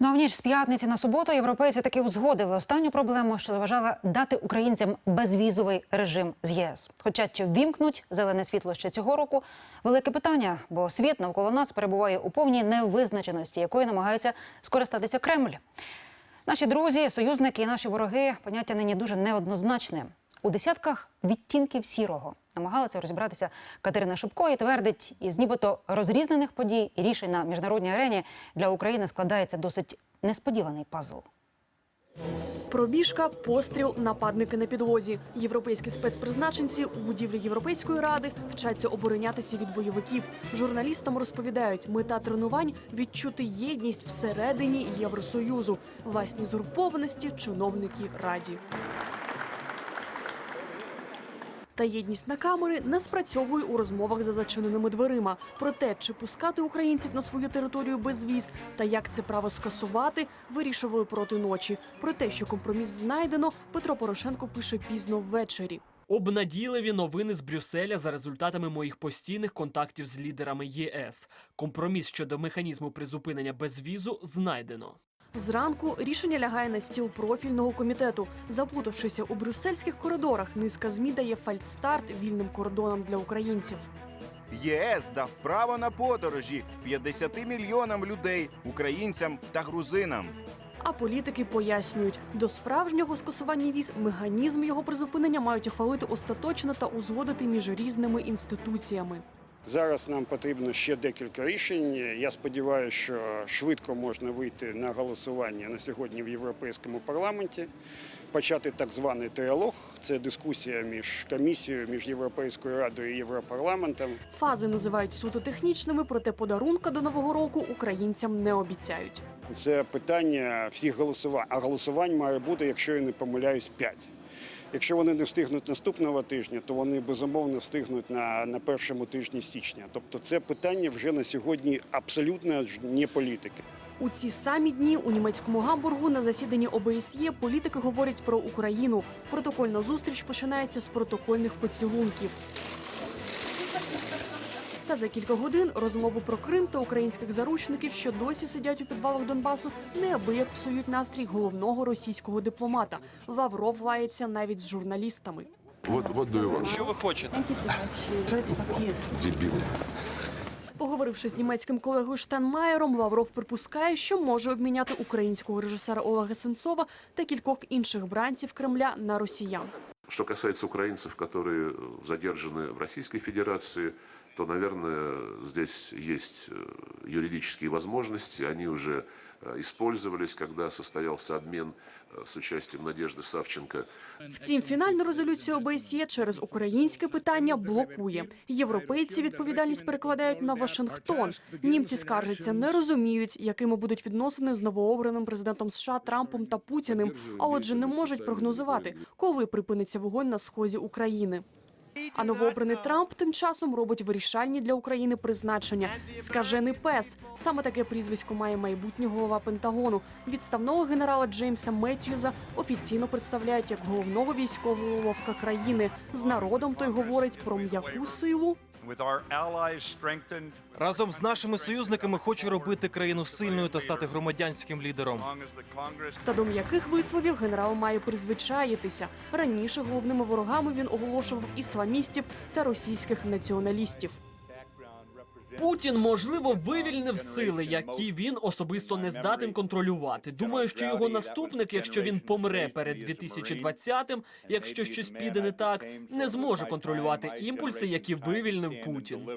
Ну а в ніч з п'ятниці на суботу європейці таки узгодили останню проблему, що заважала дати українцям безвізовий режим з ЄС. Хоча чи ввімкнуть зелене світло ще цього року велике питання, бо світ навколо нас перебуває у повній невизначеності, якою намагається скористатися Кремль. Наші друзі, союзники і наші вороги поняття нині дуже неоднозначне. У десятках відтінків сірого намагалася розібратися Катерина Шипко і твердить, із нібито розрізнених подій і рішень на міжнародній арені для України складається досить несподіваний пазл. Пробіжка, постріл, нападники на підлозі. Європейські спецпризначенці у будівлі Європейської ради вчаться оборонятися від бойовиків. Журналістам розповідають, мета тренувань відчути єдність всередині Євросоюзу, власні згрупованості чиновники раді. Та єдність на камери не спрацьовує у розмовах за зачиненими дверима. Про те, чи пускати українців на свою територію без віз та як це право скасувати, вирішували проти ночі. Про те, що компроміс знайдено, Петро Порошенко пише пізно ввечері. Обнадійливі новини з Брюсселя за результатами моїх постійних контактів з лідерами ЄС. Компроміс щодо механізму призупинення безвізу знайдено. Зранку рішення лягає на стіл профільного комітету. Заплутавшися у брюссельських коридорах, низка змі дає фальстарт вільним кордонам для українців. ЄС дав право на подорожі 50 мільйонам людей, українцям та грузинам. А політики пояснюють, до справжнього скасування віз механізм його призупинення мають ухвалити остаточно та узгодити між різними інституціями. Зараз нам потрібно ще декілька рішень. Я сподіваюся, що швидко можна вийти на голосування на сьогодні в Європейському парламенті, почати так званий тріалог. Це дискусія між комісією, між Європейською радою і Європарламентом. Фази називають суто технічними, проте подарунка до нового року українцям не обіцяють. Це питання всіх голосувань. А голосувань має бути, якщо я не помиляюсь, п'ять. Якщо вони не встигнуть наступного тижня, то вони безумовно встигнуть на, на першому тижні січня. Тобто, це питання вже на сьогодні абсолютно не політики. У ці самі дні у німецькому гамбургу на засіданні ОБСЄ політики говорять про Україну. Протокольна зустріч починається з протокольних поцілунків. Та за кілька годин розмову про Крим та українських заручників, що досі сидять у підвалах Донбасу, неабияк псують настрій головного російського дипломата. Лавров лається навіть з журналістами. Do you? Що ви хочете? Дебіли. Поговоривши з німецьким колегою Штанмаєром, Лавров припускає, що може обміняти українського режисера Олега Сенцова та кількох інших бранців Кремля на росіян. Что касается украинцев, которые задержаны в Российской Федерации, то, наверное, здесь есть э, юридические возможности. Они уже э, использовались, когда состоялся обмен э, с участием Надежды Савченко. Втім, фінальну резолюцію ОБСЄ через українське питання блокує. Європейці відповідальність перекладають на Вашингтон. Німці скаржаться, не розуміють, якими будуть відносини з новообраним президентом США Трампом та Путіним. А отже, не можуть прогнозувати, коли припиниться вогонь на сході України. А новообраний Трамп тим часом робить вирішальні для України призначення. Скажений пес. Саме таке прізвисько має майбутній голова Пентагону. Відставного генерала Джеймса Меттьюза офіційно представляють як головного військового ловка країни. З народом той говорить про м'яку силу. Разом з нашими союзниками хочу робити країну сильною та стати громадянським лідером. Та до м'яких висловів генерал має призвичаїтися. Раніше головними ворогами він оголошував ісламістів та російських націоналістів. Путін, можливо, вивільнив сили, які він особисто не здатен контролювати. Думаю, що його наступник, якщо він помре перед 2020-м, якщо щось піде не так, не зможе контролювати імпульси, які вивільнив Путін.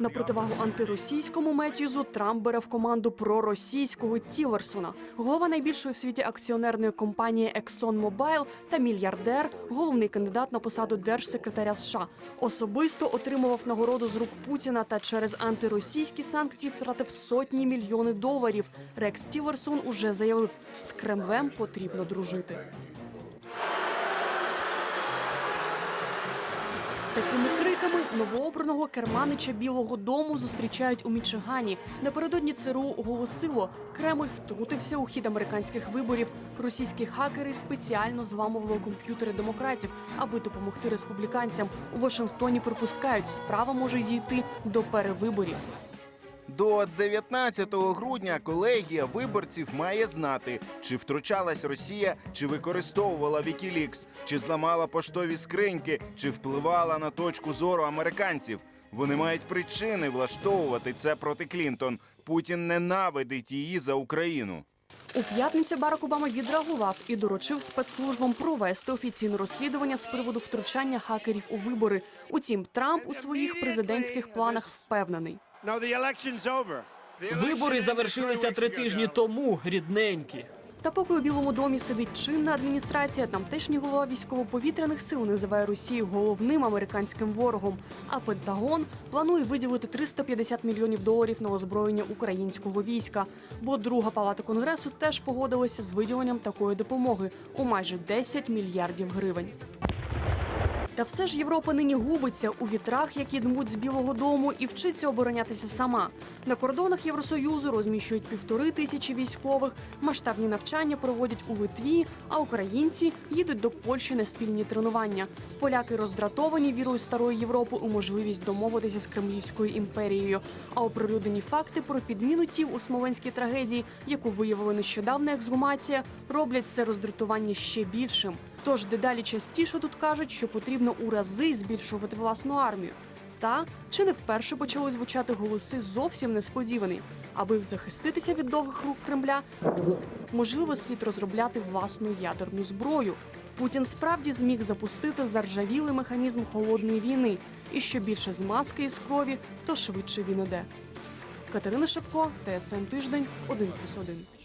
На противагу антиросійському Меттьюзу Трамп бере в команду проросійського Тілерсона, голова найбільшої в світі акціонерної компанії ExxonMobil та мільярдер, головний кандидат на посаду держсекретаря США. Особисто отримував нагороду з рук Путіна та через антиросійські санкції втратив сотні мільйони доларів. Рекс Тілерсон уже заявив, з Кремлем потрібно дружити. Такими криками новообраного керманича Білого Дому зустрічають у Мічигані. Напередодні ЦРУ оголосило, Кремль втрутився у хід американських виборів. Російські хакери спеціально зламували комп'ютери демократів, аби допомогти республіканцям. У Вашингтоні припускають, справа може дійти до перевиборів. До 19 грудня колегія виборців має знати, чи втручалась Росія, чи використовувала Вікілікс, чи зламала поштові скриньки, чи впливала на точку зору американців. Вони мають причини влаштовувати це проти Клінтон. Путін ненавидить її за Україну. У п'ятницю Барак Обама відреагував і доручив спецслужбам провести офіційне розслідування з приводу втручання хакерів у вибори. Утім, Трамп у своїх президентських планах впевнений. Вибори завершилися три тижні тому, рідненькі. Та поки у Білому домі сидить чинна адміністрація, тамтешній голова військово-повітряних сил називає Росію головним американським ворогом. А Пентагон планує виділити 350 мільйонів доларів на озброєння українського війська. Бо друга палата конгресу теж погодилася з виділенням такої допомоги у майже 10 мільярдів гривень. Та все ж Європа нині губиться у вітрах, які дмуть з Білого Дому, і вчиться оборонятися сама. На кордонах Євросоюзу розміщують півтори тисячі військових. Масштабні навчання проводять у Литві, а українці їдуть до Польщі на спільні тренування. Поляки роздратовані вірою старої Європи у можливість домовитися з Кремлівською імперією. А оприлюднені факти про підміну тіл у смоленській трагедії, яку виявила нещодавна ексгумація, роблять це роздратування ще більшим. Тож дедалі частіше тут кажуть, що потрібно у рази збільшувати власну армію. Та чи не вперше почали звучати голоси зовсім несподівані. Аби захиститися від довгих рук Кремля, можливо, слід розробляти власну ядерну зброю. Путін справді зміг запустити заржавілий механізм холодної війни. І що більше змазки із крові, то швидше він іде. Катерина Шепко, ТСН Тиждень, 1+,1.